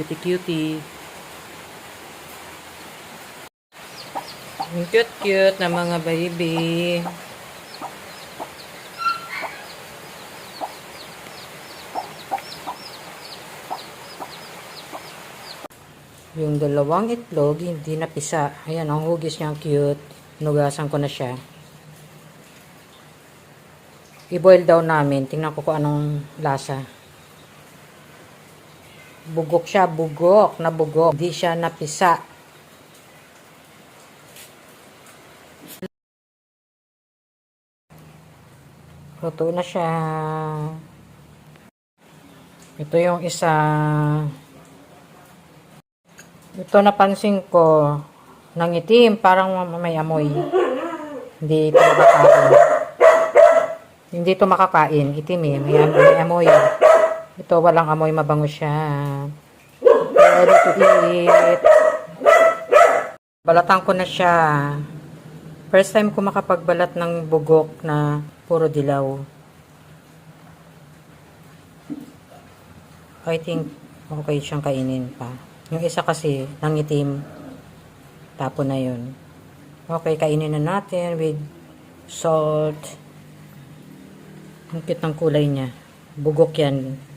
Cutie cutie. Ang cute cute na mga baby. Yung dalawang itlog, hindi napisa. Ayan, ang hugis niya, cute. Nugasan ko na siya. I-boil daw namin. Tingnan ko kung anong lasa. Bugok siya, bugok na bugok. Hindi siya napisa. Luto na siya. Ito yung isa. Ito napansin ko. Nangitim, parang may amoy. Hindi ito makakain. Hindi ito makakain. Itim eh. May, may amoy. Ito walang amoy, mabango siya. Ready to eat. Balatan ko na siya. First time ko makapagbalat ng bugok na puro dilaw. I think okay siyang kainin pa. Yung isa kasi, nangitim. Tapo na yun. Okay, kainin na natin with salt. Ang ng kulay niya. Bugok yan.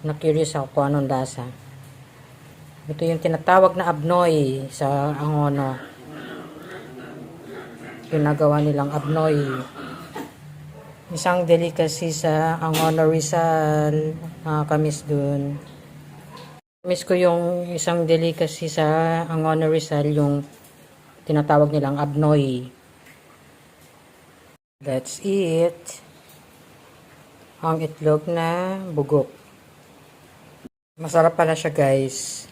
Na-curious ako kung anong lasa. Ito yung tinatawag na abnoy sa Angono. Ginagawa nilang abnoy. Isang delicacy sa Angono Rizal. Nakakamiss dun. Miss ko yung isang delicacy sa Angono Rizal, yung tinatawag nilang abnoy. That's it. Ang itlog na bugok. Masarap pala siya guys.